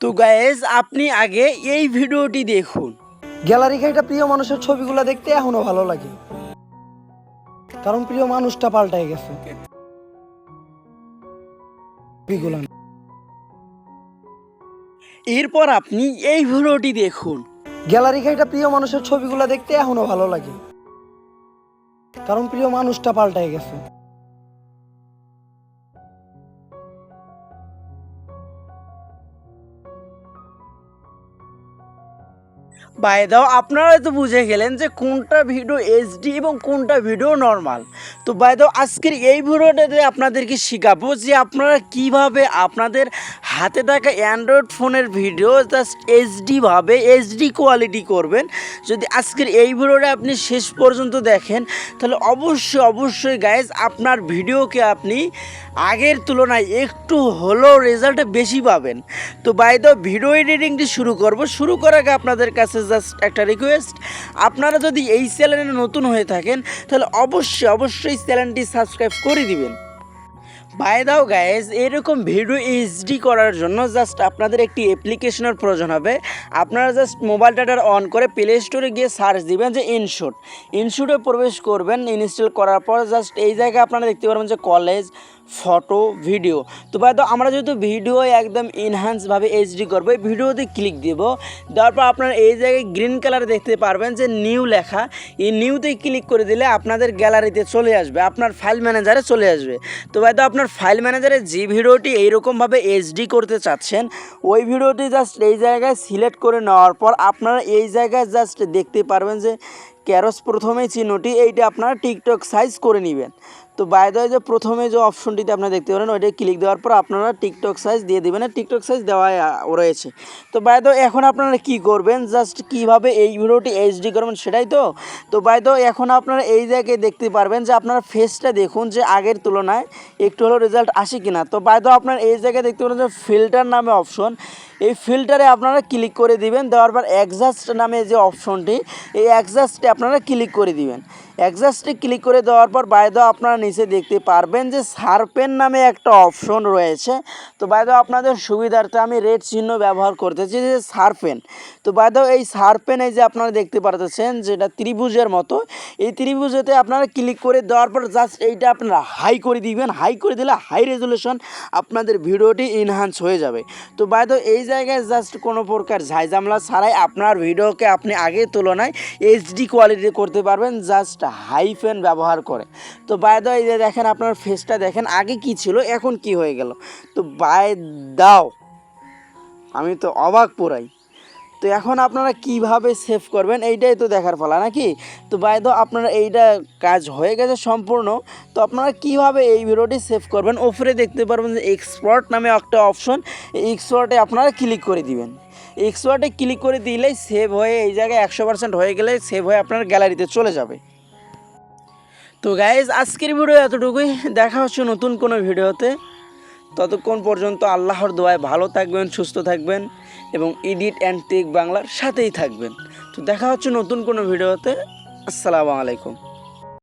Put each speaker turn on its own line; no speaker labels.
তো গায়েজ আপনি আগে এই ভিডিওটি দেখুন।
গ্যালারি ঘাইটা প্রিয় মানুষের ছবিগুলো দেখতে এখনও ভালো লাগে। কারণ প্রিয় মানুষটা পাল্টাই গেছে। ছবিগুলো
এরপর আপনি এই ভিডিওটি দেখুন।
গ্যালারি ঘাইটা প্রিয় মানুষের ছবিগুলো দেখতে এখনও ভালো লাগে। কারণ প্রিয় মানুষটা পাল্টাই গেছে।
বাই দাও আপনারা তো বুঝে গেলেন যে কোনটা ভিডিও এইচডি এবং কোনটা ভিডিও নর্মাল তো বাই দাও আজকের এই ভিডিওটাতে আপনাদেরকে শেখাবো যে আপনারা কীভাবে আপনাদের হাতে থাকা অ্যান্ড্রয়েড ফোনের ভিডিও জাস্ট এইচডিভাবে এইচডি কোয়ালিটি করবেন। যদি আজকের এই ভিডিওটা আপনি শেষ পর্যন্ত দেখেন, তাহলে অবশ্যই অবশ্যই গাইজ আপনার ভিডিওকে আপনি আগের তুলনায় একটু হলেও রেজাল্টে বেশি পাবেন। তো বাই ভিডিও এডিটিংটি শুরু করব। শুরু করার আগে আপনাদের কাছে জাস্ট একটা রিকোয়েস্ট আপনারা যদি এই চ্যানেলে নতুন হয়ে থাকেন, তাহলে অবশ্যই অবশ্যই চ্যানেলটি সাবস্ক্রাইব করে দিবেন। বাই দাও গাইজ এরকম ভিডিও এইচডি করার জন্য জাস্ট আপনাদের একটি অ্যাপ্লিকেশনের প্রয়োজন হবে। আপনারা জাস্ট মোবাইল ডাটার অন করে প্লে স্টোরে গিয়ে সার্চ দিবেন যে ইনশুট ইনশুটে প্রবেশ করবেন ইনস্টল করার পর জাস্ট এই জায়গায় আপনারা দেখতে পারবেন যে কলেজ ফটো ভিডিও তো বাই দাও আমরা যেহেতু ভিডিও একদম ইনহ্যান্সভাবে এইচডি করব, এই ভিডিওতে ক্লিক দিব। দেওয়ার পর আপনারা এই জায়গায় গ্রিন কালার দেখতে পারবেন যে নিউ লেখা। এই নিউতে ক্লিক করে দিলে আপনাদের গ্যালারিতে চলে আসবে, আপনার ফাইল ম্যানেজারে চলে আসবে। তো হয়তো আপনার ফাইল ম্যানেজারে যে ভিডিওটি এইরকমভাবে এইচডি করতে চাচ্ছেন, ওই ভিডিওটি জাস্ট এই জায়গায় সিলেক্ট করে নেওয়ার পর আপনারা এই জায়গায় জাস্ট দেখতে পারবেন যে ক্যারস প্রথমেই চিহ্নটি, এইটা আপনারা টিকটক সাইজ করে নেবেন। তো বাইরে যে প্রথমে যে অপশনটিতে আপনারা দেখতে পারেন ওইটা ক্লিক দেওয়ার পর আপনারা টিকটক সাইজ দিয়ে দেবেন। টিকটক সাইজ দেওয়া রয়েছে। তো বাইরে এখন আপনারা কি করবেন? জাস্ট কীভাবে এই ভিডিওটি এইচডি করবেন সেটাই তো? তো বাইরে এখন আপনারা এই জায়গায় দেখতে পারবেন যে আপনারা ফেসটা দেখুন যে আগের তুলনায় একটু হলেও রেজাল্ট আসে কিনা। তো বাইরে আপনারা এই জায়গায় দেখতে পারেন যে ফিল্টার নামে অপশন এই ফিল্টারে আপনারা ক্লিক করে দিবেন, দেওয়ার পর অ্যাডজাস্ট নামে যে অপশনটি এই অ্যাডজাস্টে আপনারা ক্লিক করে দিবেন। অ্যাডজাস্টে ক্লিক করে দেওয়ার পর বাইরে আপনারা নিচে দেখতে পারবেন যে সারপেন নামে একটা অপশন রয়েছে। তো বাইরে আপনাদের সুবিধার্থে আমি রেড চিহ্ন ব্যবহার করতেছি যে সারপেন। তো বাইরে এই সারপেন এই যে আপনারা দেখতে পারতেছেন, যেটা ত্রিভুজের মতো, এই ত্রিভুজেতে আপনারা ক্লিক করে দেওয়ার পর জাস্ট এইটা আপনারা হাই করে দিবেন। হাই করে দিলে হাই রেজুলেশন আপনাদের ভিডিওটি ইনহান্স হয়ে যাবে। তো বাইরে এই জায়গায় জাস্ট কোনো প্রকার ঝাইঝামলা ছাড়াই আপনার ভিডিওকে আপনি আগের তুলনায় এইচডি কোয়ালিটি করতে পারবেন জাস্ট হাই ফ্যান ব্যবহার করে। তো বাই দাও এই যে দেখেন আপনার ফেসটা দেখেন, আগে কি ছিল, এখন কি হয়ে গেল? তো বাই দাও আমি তো অবাক পুরাই। তো এখন আপনারা কীভাবে সেভ করবেন? এইটাই তো দেখার ফলা নাকি? তো বাইদ আপনারা এইটা কাজ হয়ে গেছে সম্পূর্ণ। তো আপনারা কীভাবে এই ভিডিওটি সেভ করবেন? ওপরে দেখতে পারবেন যে এক্সপোর্ট নামে একটা অপশন এই এক্সপোর্টে আপনারা ক্লিক করে দিবেন। এক্সপোর্টে ক্লিক করে দিলেই সেভ হয়ে এই জায়গায় একশো পার্সেন্ট হয়ে গেলে সেভ হয়ে আপনার গ্যালারিতে চলে যাবে। তো গাইজ আজকের ভিডিও এতটুকুই। দেখা হচ্ছে নতুন কোনো ভিডিওতে ততক্ষণ পর্যন্ত আল্লাহর দোয়ায় ভালো থাকবেন, সুস্থ থাকবেন এবং ইডিট অ্যান্ড টেক বাংলার সাথেই থাকবেন। তো দেখা হচ্ছে নতুন কোনো ভিডিওতে। আসসালামু আলাইকুম।